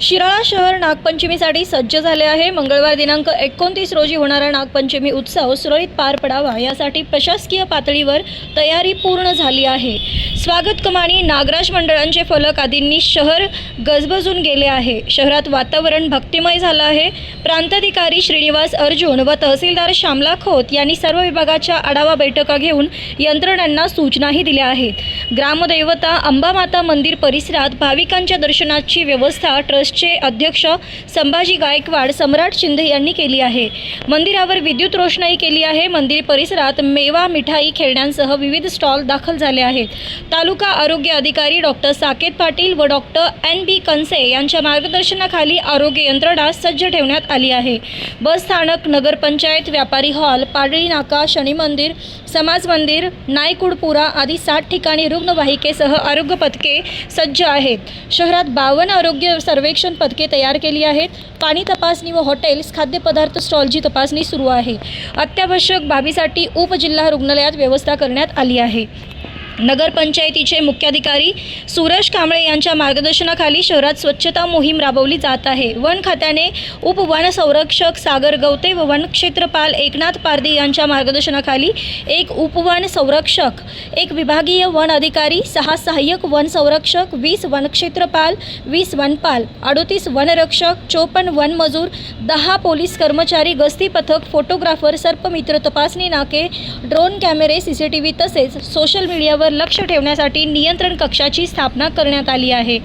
शिराळा शहर नागपंचमीसाठी सज्ज झाले आहे. मंगळवार दिनांक एकोणतीस रोजी होणारा नागपंचमी उत्सव सुरळीत पार पडावा यासाठी प्रशासकीय पातळीवर तयारी पूर्ण झाली आहे. स्वागत कमानी नागराज मंडळांचे फलक आदींनी शहर गजबजून गेले आहे. शहरात वातावरण भक्तिमय झालं आहे. प्रांताधिकारी श्रीनिवास अर्जुन व तहसीलदार श्यामला खोत यांनी सर्व विभागाच्या आढावा बैठका घेऊन यंत्रणांना सूचनाही दिल्या आहेत. ग्रामदैवता अंबामाता मंदिर परिसरात भाविकांच्या दर्शनाची व्यवस्था ट्रस्ट ट्रस्टचे अध्यक्ष संभाजी गायकवाड सम्राट शिंदे यांनी केली आहे. मंदिरावर विद्युत रोषणाई केली आहे. मंदिर परिसरात मेवा मिठाई खेळण्यांसह विविध स्टॉल दाखल झाले आहेत. तालुका आरोग्य अधिकारी डॉक्टर साकेत पाटील व डॉक्टर एन बी कनसे यांच्या मार्गदर्शनाखाली आरोग्य यंत्रणा सज्ज ठेवण्यात आली आहे. बस स्थानक नगरपंचायत व्यापारी हॉल पाडळी नाका शनी मंदिर समाज मंदिर नायकुडपुरा आदी सात ठिकाणी रुग्णवाहिकेसह आरोग्य पथके सज्ज आहेत. शहरात बावन्न आरोग्य सर्वेक्षण पथके तयार केली आहेत. पाणी तपासणी व हॉटेल्स खाद्यपदार्थ स्टॉलची तपासणी सुरू आहे. अत्यावश्यक बाबीसाठी उपजिल्हा रुग्णालयात व्यवस्था करण्यात आली आहे. नगरपंचायतीचे मुख्याधिकारी सूरज कांबळे यांच्या मार्गदर्शनाखाली शहरात स्वच्छता मोहीम राबवली जात आहे. वन खात्याने उपवन संरक्षक सागर गवते व वन क्षेत्रपाल एकनाथ पारदी यांच्या मार्गदर्शनाखाली एक उपवन संरक्षक एक विभागीय वन अधिकारी सहा सहाय्यक वन संरक्षक वीस वनक्षेत्रपाल वीस वनपाल अडोतीस वनरक्षक चोपन्न वनमजूर दहा पोलीस कर्मचारी गस्ती पथक फोटोग्राफर सर्पमित्र तपासणी नाके ड्रोन कॅमेरे सी सी टी व्ही तसेच सोशल मीडियावर लक्ष ठेवण्यासाठी नियंत्रण कक्षाची स्थापना करण्यात आली आहे.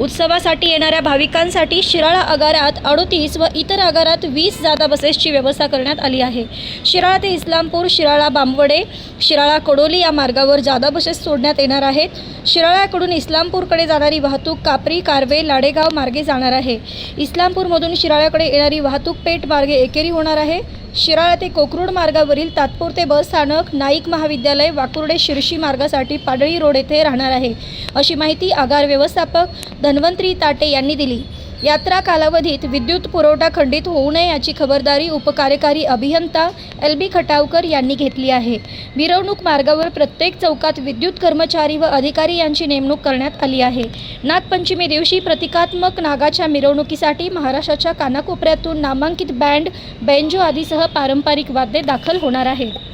उत्सवासाठी येणाऱ्या भाविकांसाठी शिराळा आगारात अडोतीस व इतर आगारात वीस जादा बसेसची व्यवस्था करण्यात आली आहे. शिराळा ते इस्लामपूर शिराळा बांबवडे शिराळा कडोली या मार्गावर जादा बसेस सोडण्यात येणार आहेत. शिराळ्याकडून इस्लामपूरकडे जाणारी वाहतूक कापरी कारवे लाडेगाव मार्गे जाणार आहे. इस्लामपूरमधून शिराळ्याकडे येणारी वाहतूक पेठ मार्गे एकेरी होणार आहे. शिराळा ते कोकरूड मार्गावरील तात्पुरते बस स्थानक नाईक महाविद्यालय वाकुर्डे शिरशी मार्गासाठी पाडळी रोड येथे राहणार आहे. अशी माहिती आगार व्यवस्थापक धन्वंतरी ताटे यांनी दिली. यात्रा कालावधीत विद्युत पुरवठा खंडित होऊ नये याची खबरदारी उपकार्यकारी अभियंता एल बी खटावकर यांनी घेतली आहे. मिरवणूक मार्गावर प्रत्येक चौकात विद्युत कर्मचारी व अधिकारी यांची नेमणूक करण्यात आली आहे. नागपंचमी दिवशी प्रतिकात्मक नागाच्या मिरवणुकीसाठी महाराष्ट्राच्या कानाकोपऱ्यातून नामांकित बँड बेंजो आदीसह पारंपरिक वाद्ये दाखल होणार आहेत.